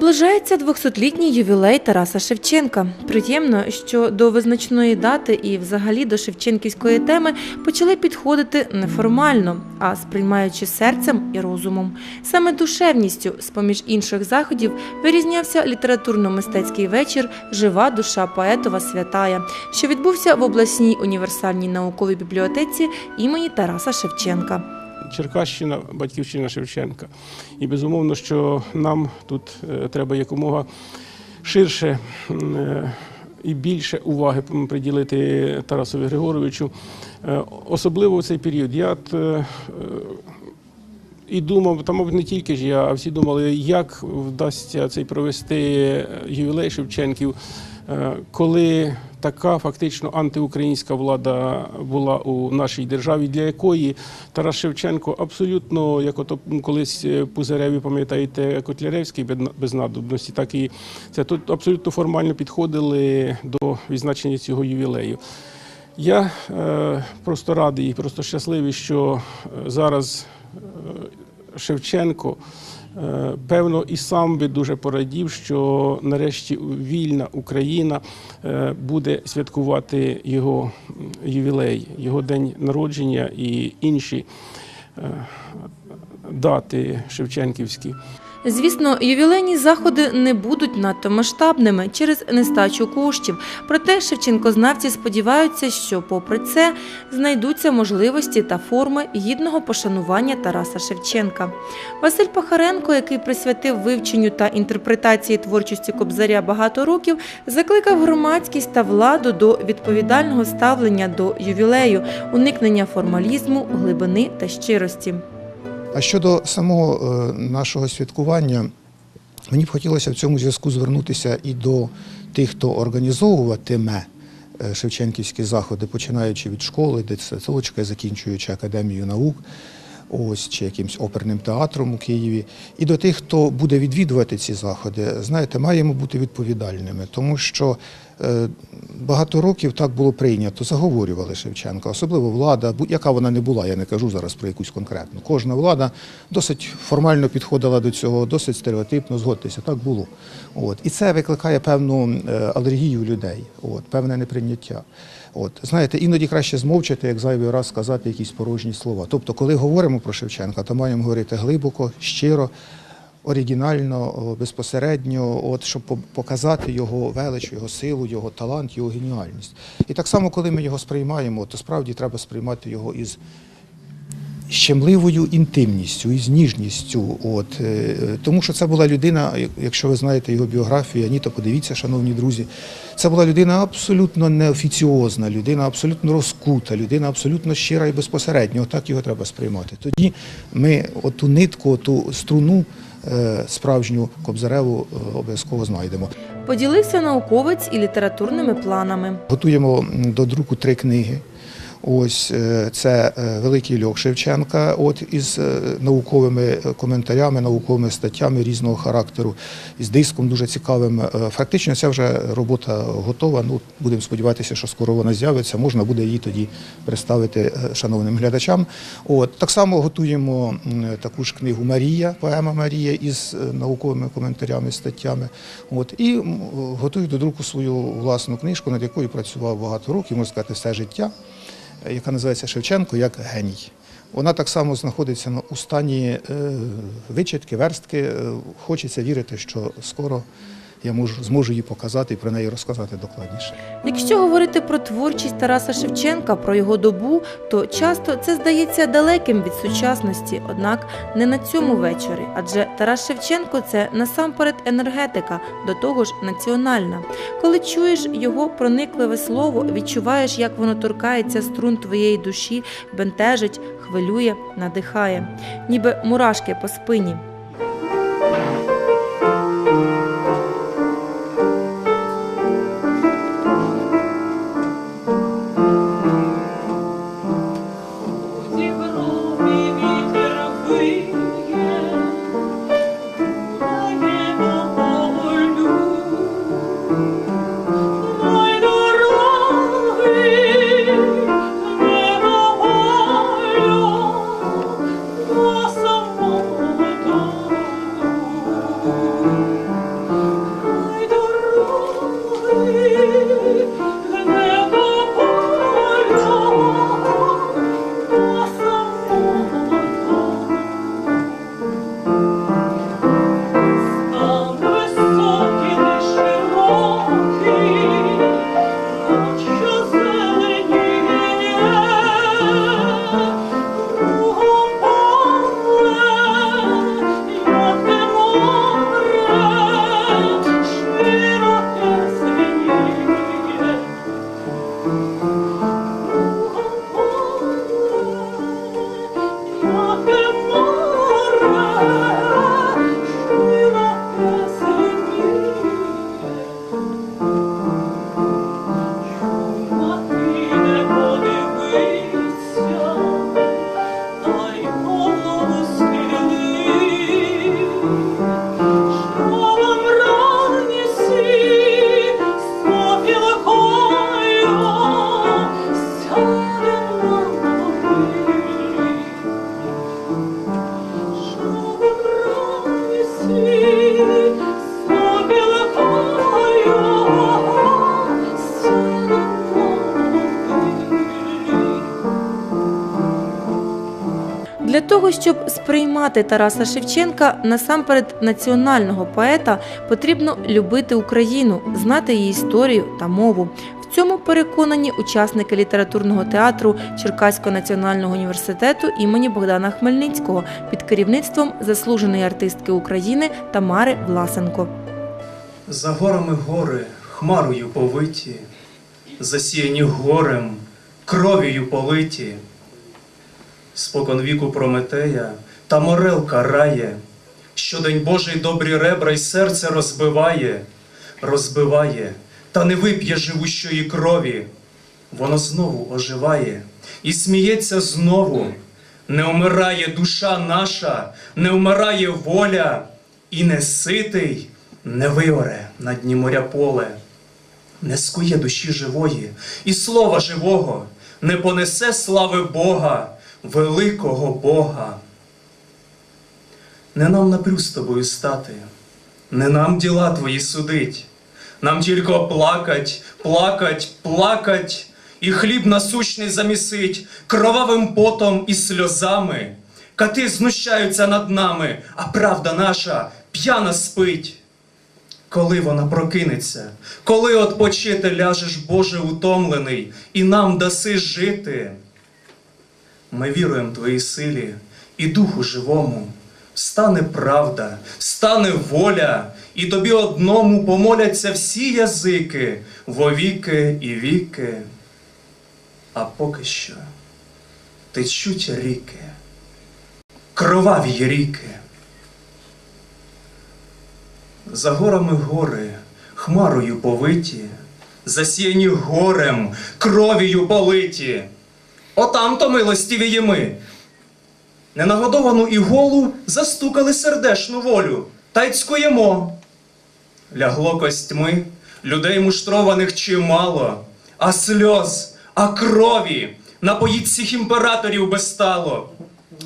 Наближається 200-літній ювілей Тараса Шевченка. Приємно, що до визначної дати і взагалі до шевченківської теми почали підходити неформально, а сприймаючи серцем і розумом. Саме душевністю, з-поміж інших заходів, вирізнявся літературно-мистецький вечір Жива душа поетова святая, що відбувся в обласній універсальній науковій бібліотеці імені Тараса Шевченка. Черкащина, батьківщина Шевченка. І безумовно, що нам тут е, треба якомога ширше е, і більше уваги приділити Тарасові Григоровичу, Е, особливо в цей період. Я і думав, та, мабуть, не тільки ж я, а всі думали, як вдасться цей провести ювілей Шевченків, коли така фактично антиукраїнська влада була у нашій державі, для якої Тарас Шевченко абсолютно, як ото колись Пузареві, пам'ятаєте, Котляревський без- надобності, так і це тут абсолютно формально підходили до відзначення цього ювілею. Я е, просто радий, просто щасливий, що е, зараз е, Шевченко, е, певно, і сам би дуже порадів, що нарешті вільна Україна е, буде святкувати його ювілей, його день народження і інші е, дати Шевченківські. Звісно, ювілейні заходи не будуть надто масштабними через нестачу коштів. Проте шевченкознавці сподіваються, що, попри це, знайдуться можливості та форми гідного пошанування Тараса Шевченка. Василь Пахаренко, який присвятив вивченню та інтерпретації творчості Кобзаря багато років, закликав громадськість та владу до відповідального ставлення до ювілею, уникнення формалізму, глибини та щирості. А щодо самого е, нашого святкування, мені б хотілося в цьому зв'язку звернутися і до тих, хто організовуватиме е, шевченківські заходи, починаючи від школи, дитсадочка, закінчуючи академію наук. Ось чи якимсь оперним театром у Києві, і до тих, хто буде відвідувати ці заходи, знаєте, маємо бути відповідальними, тому що е, багато років так було прийнято, заговорювали Шевченка, особливо влада, яка вона не була, я не кажу зараз про якусь конкретну. Кожна влада досить формально підходила до цього, досить стереотипно, згодьтеся, так було. От. І це викликає певну е, алергію людей, от, певне неприйняття. От, знаєте, іноді краще змовчати, як зайвий раз сказати якісь порожні слова. Тобто, коли говоримо про Шевченка, то маємо говорити глибоко, щиро, оригінально, безпосередньо, от, щоб показати його велич, його силу, його талант, його геніальність. І так само, коли ми його сприймаємо, то справді треба сприймати його із щемливою інтимністю, із ніжністю. От, е, тому що це була людина, якщо ви знаєте його біографію, ні, то подивіться, шановні друзі, це була людина абсолютно неофіціозна, людина абсолютно розкута, людина абсолютно щира і безпосередня. Отак його треба сприймати. Тоді ми оту нитку, ту струну е, справжню Кобзареву е, обов'язково знайдемо. Поділився науковець і літературними планами. Готуємо до друку три книги. Ось е, це е, Великий Льох Шевченка, от із е, науковими коментарями, науковими статтями різного характеру, із диском дуже цікавим. Фактично, ця вже робота готова. Ну, будемо сподіватися, що скоро вона з'явиться. Можна буде її тоді представити шановним глядачам. От так само готуємо таку ж книгу Марія, поема Марія із науковими коментарями, статтями. От і готую до друку свою власну книжку, над якою працював багато років, можна сказати, все життя яка називається Шевченко як геній. Вона так само знаходиться у стані вичатки, верстки. Е, Хочеться вірити, що скоро я можу, зможу її показати і про неї розказати докладніше. Якщо говорити про творчість Тараса Шевченка, про його добу, то часто це здається далеким від сучасності, однак не на цьому вечорі. Адже Тарас Шевченко це насамперед енергетика, до того ж національна. Коли чуєш його проникливе слово, відчуваєш, як воно торкається струн твоєї душі, бентежить, хвилює, надихає, ніби мурашки по спині. Того, щоб сприймати Тараса Шевченка, насамперед національного поета, потрібно любити Україну, знати її історію та мову. В цьому переконані учасники літературного театру Черкаського національного університету імені Богдана Хмельницького під керівництвом заслуженої артистки України Тамари Власенко. За горами гори, хмарою повиті, засіяні горем, кров'ю политі. Спокон віку Прометея та морел карає, щодень Божий добрі ребра й серце розбиває, розбиває, та не вип'є живущої крові. Воно знову оживає і сміється знову. Не вмирає душа наша, не вмирає воля, і не ситий не виоре на дні моря поле, не скує душі живої і слова живого, не понесе слави Бога, великого Бога. Не нам напрю з тобою стати, не нам діла твої судить, нам тільки плакать, плакать, плакать, і хліб насущний замісить кровавим потом і сльозами. Кати знущаються над нами, а правда наша п'яна спить. Коли вона прокинеться, коли отпочити ляжеш, Боже, утомлений, і нам даси жити. Ми віруємо Твоїй силі і Духу живому. Стане правда, стане воля, і тобі одному помоляться всі язики вовіки і віки. А поки що течуть ріки, кроваві ріки. За горами гори, хмарою повиті, засіяні горем, кров'ю политі. Отам-то милостиві ми. Ненагодовану іголу застукали сердешну волю, та й цькуємо. Лягло костьми, людей муштрованих чимало, а сльоз, а крові напоїть всіх імператорів безстало.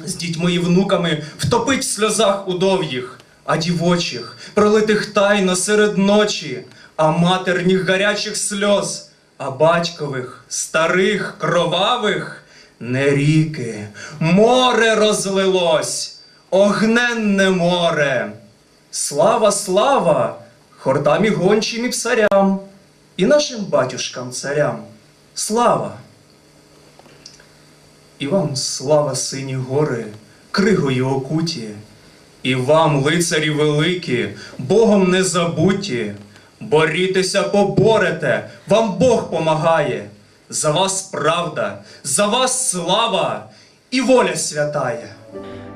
З дітьми і внуками втопить в сльозах удов'їх, а дівочих, пролитих тайно серед ночі, а матерніх гарячих сльоз, а батькових, старих, кровавих не ріки, море розлилось, огненне море. Слава, слава хортам і гончим і псарям, і нашим батюшкам царям. Слава! І вам слава сині гори, кригою окуті, і вам, лицарі великі, Богом не забуті, борітеся, поборете, вам Бог помагає. За вас правда, за вас слава і воля святая.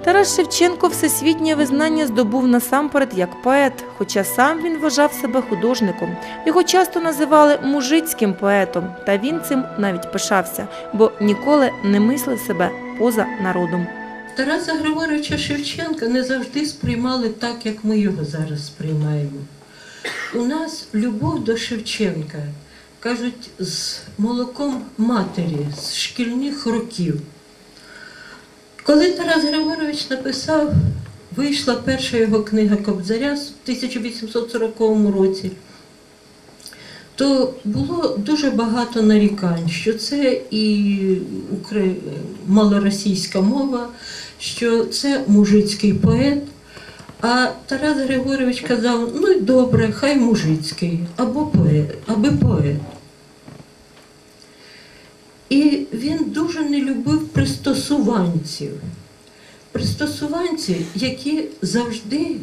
Тарас Шевченко всесвітнє визнання здобув насамперед як поет, хоча сам він вважав себе художником. Його часто називали мужицьким поетом, та він цим навіть пишався, бо ніколи не мислив себе поза народом. Тараса Григоровича Шевченка не завжди сприймали так, як ми його зараз сприймаємо. У нас любов до Шевченка, кажуть, з молоком матері, з шкільних років. Коли Тарас Григорович написав, вийшла перша його книга Кобзаря в 1840 році, то було дуже багато нарікань, що це і малоросійська мова, що це мужицький поет. А Тарас Григорович казав: ну й добре, хай мужицький, або поет, аби поет. І він дуже не любив пристосуванців. Пристосуванці, які завжди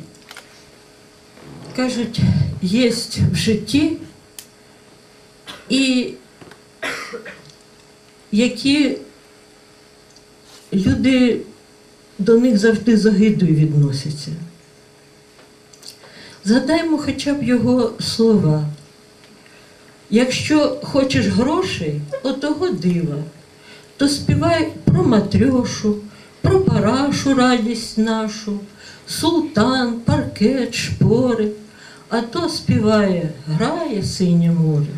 кажуть, є в житті, і які люди до них завжди загидою відносяться. Згадаймо хоча б його слова. Якщо хочеш грошей, отого дива, то співай про матрьошу, про парашу радість нашу, султан, паркет, шпори, а то співає, грає синє море.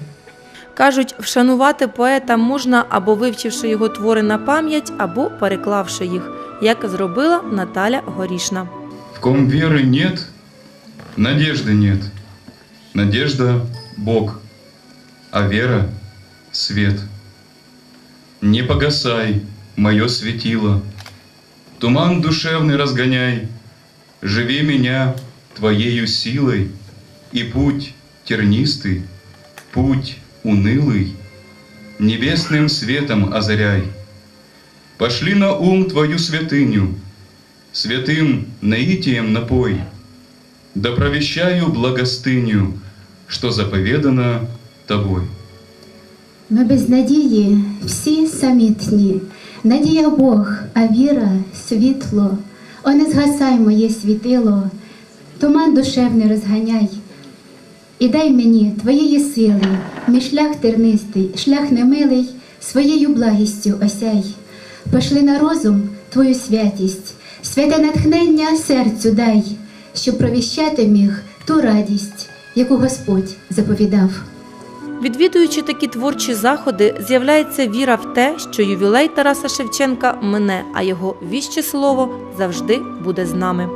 Кажуть, вшанувати поета можна або вивчивши його твори на пам'ять, або переклавши їх, як зробила Наталя Горішна. В ком веры нет, надежды нет. Надежда – Бог, а вера – свет. Не погасай, мое светило, Туман душевный разгоняй, Живи меня Твоею силой, И путь тернистый, путь унылый, Небесным светом озаряй. Пошли на ум Твою святыню, Святым наитием напой, Да провещаю благостыню, Что заповедано Тобой. Ми без надії всі самітні. Надія Бог, а віра світло. О, не згасай моє світило, туман душевний розганяй. І дай мені твоєї сили, мій шлях тернистий, шлях немилий, своєю благістю осяй. Пошли на розум твою святість, святе натхнення серцю дай, щоб провіщати міг ту радість, яку Господь заповідав. Відвідуючи такі творчі заходи, з'являється віра в те, що ювілей Тараса Шевченка мине, а його віще слово завжди буде з нами.